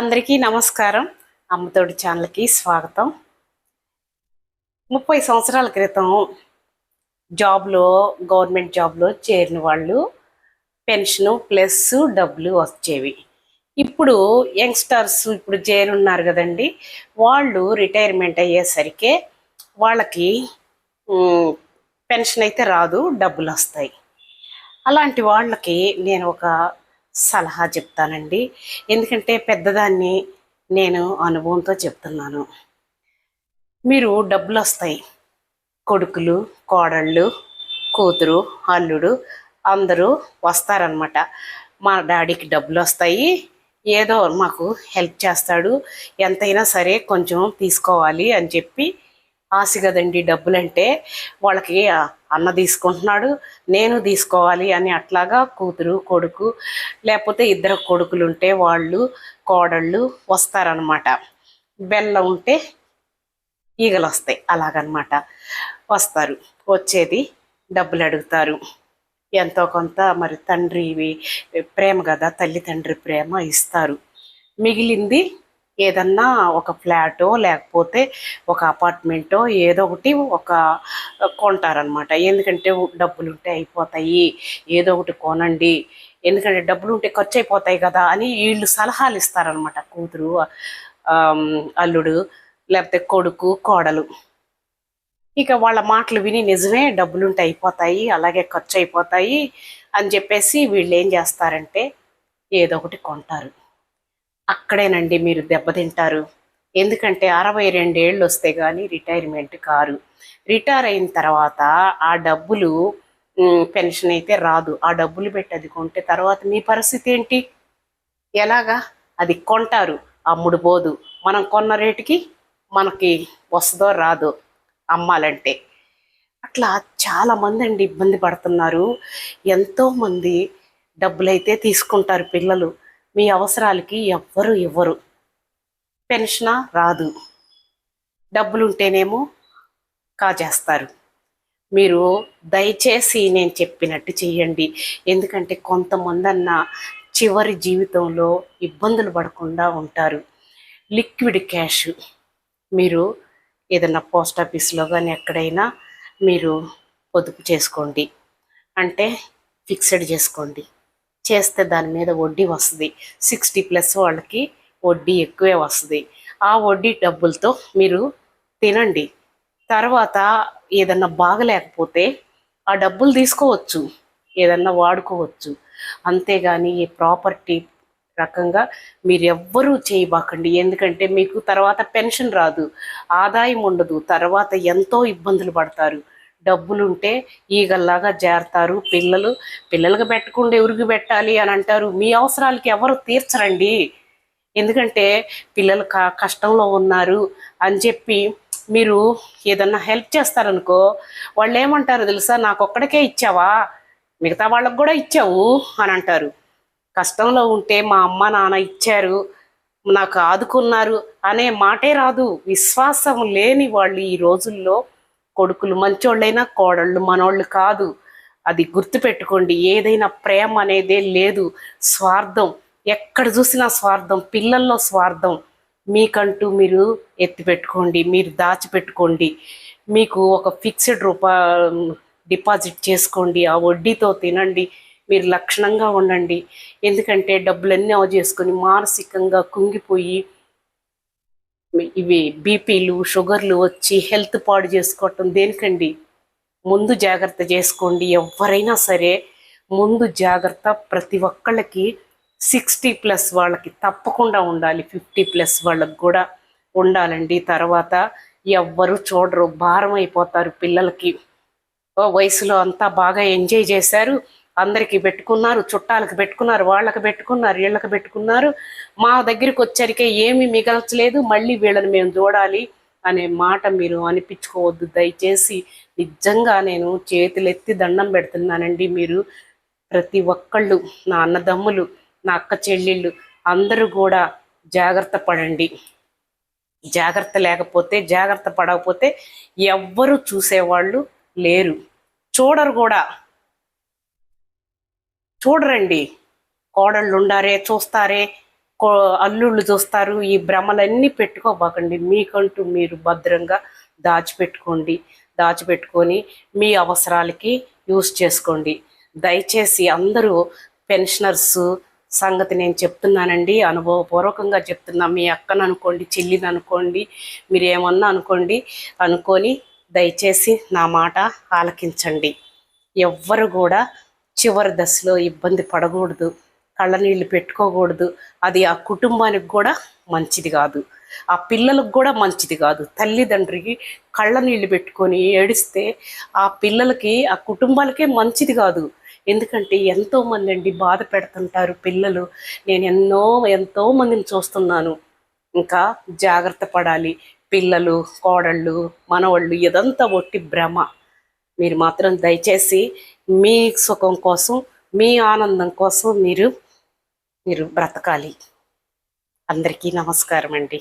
అందరికీ నమస్కారం. అమ్మతోడి ఛానల్కి స్వాగతం. ముప్పై సంవత్సరాల క్రితం జాబ్లో గవర్నమెంట్ జాబ్లో చేరిన వాళ్ళు పెన్షన్ ప్లస్ డబ్బులు వచ్చేవి. ఇప్పుడు యంగ్స్టర్స్ ఇప్పుడు చేరున్నారు కదండి. వాళ్ళు రిటైర్మెంట్ అయ్యేసరికి వాళ్ళకి పెన్షన్ అయితే రాదు డబ్బులు వస్తాయి. అలాంటి వాళ్ళకి నేను ఒక సలహా చెప్తానండి. ఎందుకంటే పెద్దదాన్ని నేను అనుభవంతో చెప్తున్నాను. మీరు డబ్బులు వస్తాయి కొడుకులు కోడళ్ళు కూతురు అల్లుడు అందరూ వస్తారనమాట మా డాడీకి డబ్బులు వస్తాయి ఏదో మాకు హెల్ప్ చేస్తాడు. ఎంతైనా సరే కొంచెం తీసుకోవాలి అని చెప్పి ఆశ కదండి డబ్బులంటే వాళ్ళకి అన్న తీసుకుంటున్నాడు నేను తీసుకోవాలి అని అట్లాగా కూతురు కొడుకు లేకపోతే ఇద్దరు కొడుకులు ఉంటే వాళ్ళు కోడళ్ళు వస్తారనమాట బెల్లం ఉంటే ఈగలు వస్తాయి అలాగనమాట వస్తారు వచ్చేది డబ్బులు అడుగుతారు ఎంతో కొంత మరి తండ్రి ప్రేమ కదా తల్లి తండ్రి ప్రేమ ఇస్తారు. మిగిలింది ఏదన్నా ఒక ఫ్లాటో లేకపోతే ఒక అపార్ట్మెంటో ఏదో ఒకటి ఒక కొంటారనమాట ఎందుకంటే డబ్బులు ఉంటే అయిపోతాయి. ఏదో ఒకటి కొనండి. ఎందుకంటే డబ్బులు ఉంటే ఖర్చు అయిపోతాయి కదా అని వీళ్ళు సలహాలు ఇస్తారనమాట కూతురు అల్లుడు లేకపోతే కొడుకు కోడలు. ఇక వాళ్ళ మాటలు విని నిజమే డబ్బులుంటే అయిపోతాయి అలాగే ఖర్చు అయిపోతాయి అని చెప్పేసి వీళ్ళు ఏం చేస్తారంటే ఏదో ఒకటి కొంటారు. అక్కడేనండి మీరు దెబ్బతింటారు. ఎందుకంటే అరవై రెండేళ్ళు వస్తే కానీ రిటైర్మెంట్ కారు. రిటైర్ అయిన తర్వాత ఆ డబ్బులు పెన్షన్ అయితే రాదు. ఆ డబ్బులు పెట్టి అది కొంటే తర్వాత మీ పరిస్థితి ఏంటి ఎలాగా? అది కొంటారు. అమ్ముడు పోదు. మనం కొన్న రేటుకి మనకి వస్తుందో రాదో అమ్మాలంటే. అట్లా చాలామంది అండి ఇబ్బంది పడుతున్నారు. ఎంతోమంది డబ్బులైతే తీసుకుంటారు పిల్లలు. మీ అవసరాలకి ఎవ్వరు ఇవ్వరు. పెన్షనా? రాదు. డబ్బులుంటేనేమో కాజేస్తారు. మీరు దయచేసి నేను చెప్పినట్టు చేయండి ఎందుకంటే కొంతమంది అన్న చివరి జీవితంలో ఇబ్బందులు పడకుండా ఉంటారు. లిక్విడ్ క్యాష్ మీరు ఏదైనా పోస్ట్ ఆఫీస్లో కానీ ఎక్కడైనా మీరు పొదుపు చేసుకోండి. అంటే ఫిక్స్డ్ చేసుకోండి. చేస్తే దాని మీద వడ్డీ వస్తుంది. సిక్స్టీ ప్లస్ వాళ్ళకి వడ్డీ ఎక్కువే వస్తుంది. ఆ వడ్డీ డబ్బులతో మీరు తినండి. తర్వాత ఏదన్నా బాగలేకపోతే ఆ డబ్బులు తీసుకోవచ్చు. ఏదన్నా వాడుకోవచ్చు. అంతేగాని ఈ ప్రాపర్టీ రకంగా మీరు ఎవ్వరూ చేయబాకండి. ఎందుకంటే మీకు తర్వాత పెన్షన్ రాదు. ఆదాయం ఉండదు. తర్వాత ఎంతో ఇబ్బందులు పడతారు. డబ్బులుంటే ఈగల్లాగా చేరతారు పిల్లలు పిల్లలకు పెట్టకుండా ఎవరికి పెట్టాలి అని అంటారు. మీ అవసరాలకి ఎవరు తీర్చరండి. ఎందుకంటే పిల్లలు క కష్టంలో ఉన్నారు అని చెప్పి మీరు ఏదన్నా హెల్ప్ చేస్తారనుకో వాళ్ళు ఏమంటారు తెలుసా? నాకు ఒక్కడికే ఇచ్చావా? మిగతా వాళ్ళకు కూడా ఇచ్చావు అని అంటారు. కష్టంలో ఉంటే మా అమ్మ నాన్న ఇచ్చారు నాకు ఆదుకున్నారు అనే మాటే రాదు. విశ్వాసం లేని వాళ్ళు ఈ రోజుల్లో కొడుకులు మంచోళ్ళైనా కోడళ్ళు మనోళ్ళు కాదు. అది గుర్తుపెట్టుకోండి ఏదైనా ప్రేమ అనేదే లేదు. స్వార్థం ఎక్కడ చూసినా స్వార్థం పిల్లల్లో స్వార్థం. మీకంటూ మీరు ఎత్తిపెట్టుకోండి మీరు దాచిపెట్టుకోండి. మీకు ఒక ఫిక్స్డ్ రూపా డిపాజిట్ చేసుకోండి ఆ వడ్డీతో తినండి మీరు లక్షణంగా ఉండండి. ఎందుకంటే డబ్బులన్నీ అవ చేసుకొని మానసికంగా కుంగిపోయి ఇవి బీపీలు షుగర్లు వచ్చి హెల్త్ పాడు చేసుకోవటం దేనికండి? ముందు జాగ్రత్త చేసుకోండి. ఎవరైనా సరే ముందు జాగ్రత్త ప్రతి ఒక్కళ్ళకి సిక్స్టీ ప్లస్ వాళ్ళకి తప్పకుండా ఉండాలి. ఫిఫ్టీ ప్లస్ వాళ్ళకి కూడా ఉండాలండి. తర్వాత ఎవ్వరు చూడరు. భారం అయిపోతారు పిల్లలకి. ఓ వయసులో అంతా బాగా ఎంజాయ్ చేశారు. అందరికీ పెట్టుకున్నారు చుట్టాలకు పెట్టుకున్నారు వాళ్ళకి పెట్టుకున్నారు వీళ్ళకి పెట్టుకున్నారు. మా దగ్గరికి వచ్చరికే ఏమీ మిగల్చలేదు. మళ్ళీ వీళ్ళని మేము చూడాలి అనే మాట మీరు అనిపించుకోవద్దు. దయచేసి నిజంగా నేను చేతులెత్తి దండం పెడుతున్నానండి. మీరు ప్రతి ఒక్కళ్ళు నా అన్నదమ్ములు నా అక్క చెల్లెళ్ళు అందరూ కూడా జాగ్రత్త పడండి. జాగ్రత్త లేకపోతే జాగ్రత్త పడకపోతే ఎవ్వరూ చూసేవాళ్ళు లేరు. చూడరు కూడా. చూడరండి. కోడళ్ళు ఉండారే చూస్తారే కో- అల్లుళ్ళు చూస్తారు. ఈ భ్రమలన్నీ పెట్టుకోబాకండి. మీకంటూ మీరు భద్రంగా దాచిపెట్టుకోండి. దాచిపెట్టుకొని మీ అవసరాలకి యూస్ చేసుకోండి. దయచేసి అందరూ పెన్షనర్స్ సంగతి నేను చెప్తున్నానండి. అనుభవపూర్వకంగా చెప్తున్నా. మీ అక్కను అనుకోండి చెల్లిని అనుకోండి మీరు ఏమన్నా అనుకోండి అనుకొని దయచేసి నా మాట ఆలకించండి. ఎవ్వరు కూడా చివరి దశలో ఇబ్బంది పడకూడదు కళ్ళనీళ్ళు పెట్టుకోకూడదు. అది ఆ కుటుంబానికి కూడా మంచిది కాదు. ఆ పిల్లలకు కూడా మంచిది కాదు. తల్లిదండ్రికి కళ్ళ నీళ్ళు పెట్టుకొని ఏడిస్తే ఆ పిల్లలకి ఆ కుటుంబాలకే మంచిది కాదు. ఎందుకంటే ఎంతోమంది అండి బాధ పెడుతుంటారు పిల్లలు. నేను ఎన్నో ఎంతో మందిని చూస్తున్నాను. ఇంకా జాగ్రత్త పడాలి. పిల్లలు కోడళ్ళు మనవాళ్ళు ఇదంతా ఒట్టి భ్రమ. మీరు మాత్రం దయచేసి మీ సుఖం కోసం మీ ఆనందం కోసం మీరు మీరు బ్రతకాలి. అందరికీ నమస్కారం అండి